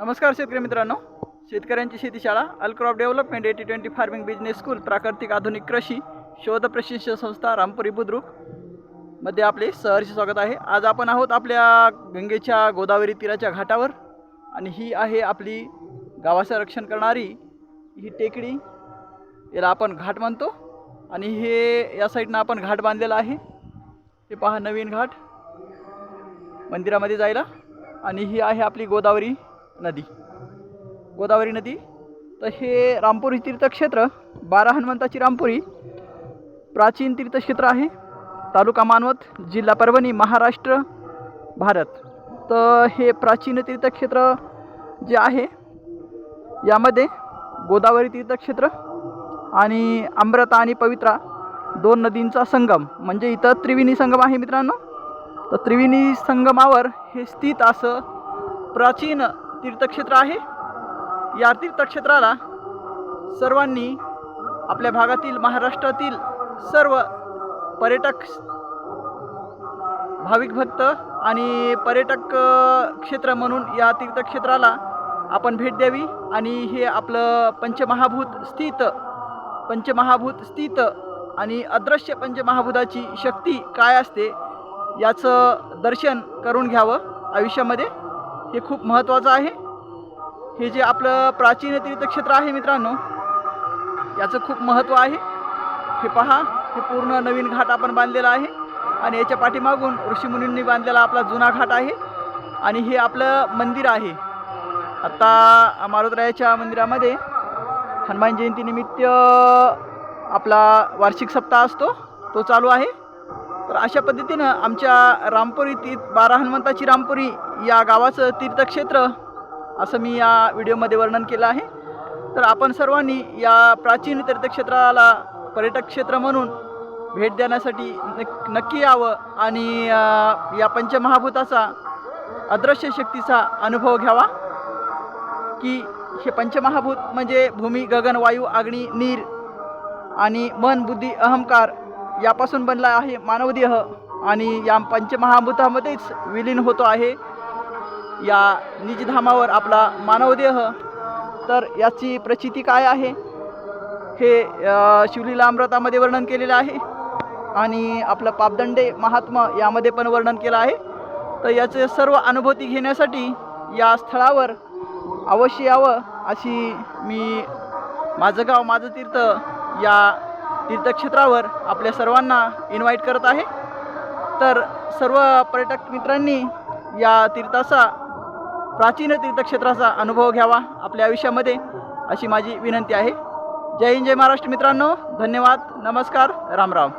नमस्कार शेतकरी मित्रांनो. शेतकऱ्यांची शेतीशाळा Alcrop development AT twenty farming business school प्राकृतिक आधुनिक कृषी शोध प्रशिक्षण संस्था रामपुरी बुद्रुकमध्ये आपले सहर्ष स्वागत आहे. आज आपण आहोत आपल्या गंगेच्या गोदावरी तीराच्या घाटावर आणि ही आहे आपली गावाचं रक्षण करणारी ही टेकडी. याला आपण घाट म्हणतो आणि हे या साईडनं आपण घाट बांधलेला आहे. हे पहा नवीन घाट मंदिरामध्ये जायला आणि ही आहे आपली गोदावरी. नदी. गोदावरी नदी. तर हे रामपुरी तीर्थक्षेत्र बारा हनुमंताची रामपुरी प्राचीन तीर्थक्षेत्र आहे. तालुका मानवत जिल्हा परभणी महाराष्ट्र भारत. तर हे प्राचीन तीर्थक्षेत्र जे आहे यामध्ये गोदावरी तीर्थक्षेत्र आणि अमृता आणि पवित्रा दोन नदींचा संगम. म्हणजे इथं त्रिवेणी संगम आहे मित्रांनो. तर त्रिवेणी संगमावर हे स्थित असं प्राचीन तीर्थक्षेत्र आहे. या तीर्थक्षेत्राला सर्वांनी आपल्या भागातील महाराष्ट्रातील सर्व पर्यटक भाविक भक्त आणि पर्यटक क्षेत्र म्हणून या तीर्थक्षेत्राला आपण भेट द्यावी. आणि हे आपलं पंचमहाभूत स्थित पंचमहाभूत स्थित आणि अदृश्य पंचमहाभूताची शक्ती काय असते याचं दर्शन करून घ्यावं आयुष्यामध्ये. हे खूप महत्त्वाचं आहे. हे जे आपलं प्राचीन तीर्थक्षेत्र आहे मित्रांनो याचं खूप महत्त्व आहे. हे पहा हे पूर्ण नवीन घाट आपण बांधलेला आहे आणि याच्या पाठीमागून ऋषीमुनींनी बांधलेला आपला जुना घाट आहे आणि हे आपलं मंदिर आहे. आत्ता मारुतरायाच्या मंदिरामध्ये हनुमान जयंतीनिमित्त आपला वार्षिक सप्ताह असतो तो चालू आहे. तर अशा पद्धतीनं आमच्या रामपुरी ती बारा हनुमंताची रामपुरी या गावाचं तीर्थक्षेत्र असं मी या व्हिडिओमध्ये वर्णन केलं आहे. तर आपण सर्वांनी या प्राचीन तीर्थक्षेत्राला पर्यटक क्षेत्र म्हणून भेट देण्यासाठी नक्की यावं आणि या पंचमहाभूताचा अदृश्य शक्तीचा अनुभव घ्यावा. की हे पंचमहाभूत म्हणजे भूमी गगन वायू अग्नी नीर आणि मन बुद्धी अहंकार यापासून बनला आहे मानवदेह आणि या पंचमहाभूतामध्येच विलीन होतो आहे. या निजधामावर आपला मानवदेह. तर याची प्रचिती काय आहे? हे शिवलीला अमृतामध्ये वर्णन केलेलं आहे. आणि आपलं पापदंडे महात्मा यामध्ये पण वर्णन केलं आहे. तर याचे सर्व अनुभूती घेण्यासाठी या स्थळावर अवश्य यावं अशी मी माझं गाव माझं तीर्थ या तीर्थक्षेत्रावर आपल्या सर्वांना इन्व्हाइट करत आहे. तर सर्व पर्यटक मित्रांनी या तीर्थाचा प्राचीन तीर्थक्षेत्राचा अनुभव घ्यावा आपल्या आयुष्यामध्ये अशी माझी विनंती आहे. जय हिंद जय महाराष्ट्र मित्रांनो. धन्यवाद. नमस्कार. राम राम.